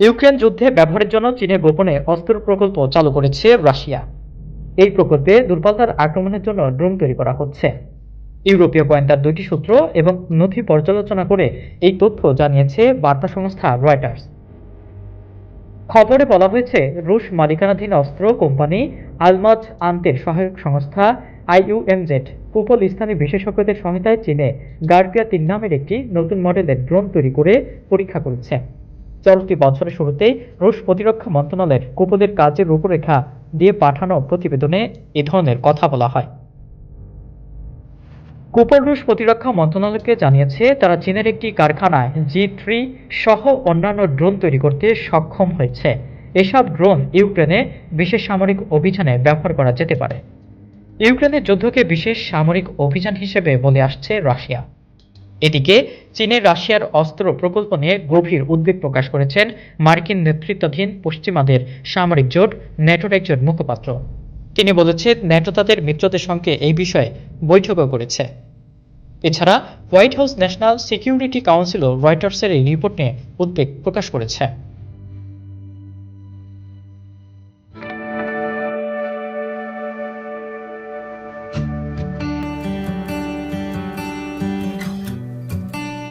Ukraine যুদ্ধে ব্যবহারের জন্য চীনের গোপনে অস্ত্র প্রকল্প চালু করেছে রাশিয়া। এই প্রকল্পে দুর্বলতার আক্রমণের জন্য ড্রোন তৈরি করা হচ্ছে। ইউরোপীয় গোয়েন্দার দুইটি সূত্র এবং নথি পর্যালোচনা করে এই তথ্য জানিয়েছে বার্তা সংস্থা রয়টার্স। খবরে বলা হয়েছে, রুশ মালিকানাধীন অস্ত্র কোম্পানি আলমাজ আন্তের সহায়ক সংস্থা আইইউএমজেড কুপল স্থানীয় বিশেষজ্ঞদের সহায়তায় চীনে গার্পিয়া তিন নামের একটি নতুন মডেলের ড্রোন তৈরি করে পরীক্ষা করেছে। চলতি বছরের শুরুতেই রুশ প্রতিরক্ষা মন্ত্রণালয়ের কুপলের কাজের রূপরেখা দিয়ে পাঠানো প্রতিবেদনে এ ধরনের কথা বলা হয়। কুপল রুশ প্রতিরক্ষা মন্ত্রণালয়কে জানিয়েছে, তারা চীনের একটি কারখানায় জি থ্রি সহ অন্যান্য ড্রোন তৈরি করতে সক্ষম হয়েছে। এসব ড্রোন ইউক্রেনে বিশেষ সামরিক অভিযানে ব্যবহার করা যেতে পারে। ইউক্রেনের যুদ্ধকে বিশেষ সামরিক অভিযান হিসেবে বলে আসছে রাশিয়া। এদিকে চীনের রাশিয়ার অস্ত্র প্রকল্প নিয়ে গভীর উদ্বেগ প্রকাশ করেছেন মার্কিন নেতৃত্বাধীন পশ্চিমাদের সামরিক জোট নেটোর একজন মুখপাত্র। তিনি বলেছেন, ন্যাটো তাদের মিত্রদের সঙ্গে এই বিষয়ে বৈঠকও করেছে। এছাড়া হোয়াইট হাউস ন্যাশনাল সিকিউরিটি কাউন্সিলও রয়টার্সের এই রিপোর্ট নিয়ে উদ্বেগ প্রকাশ করেছে।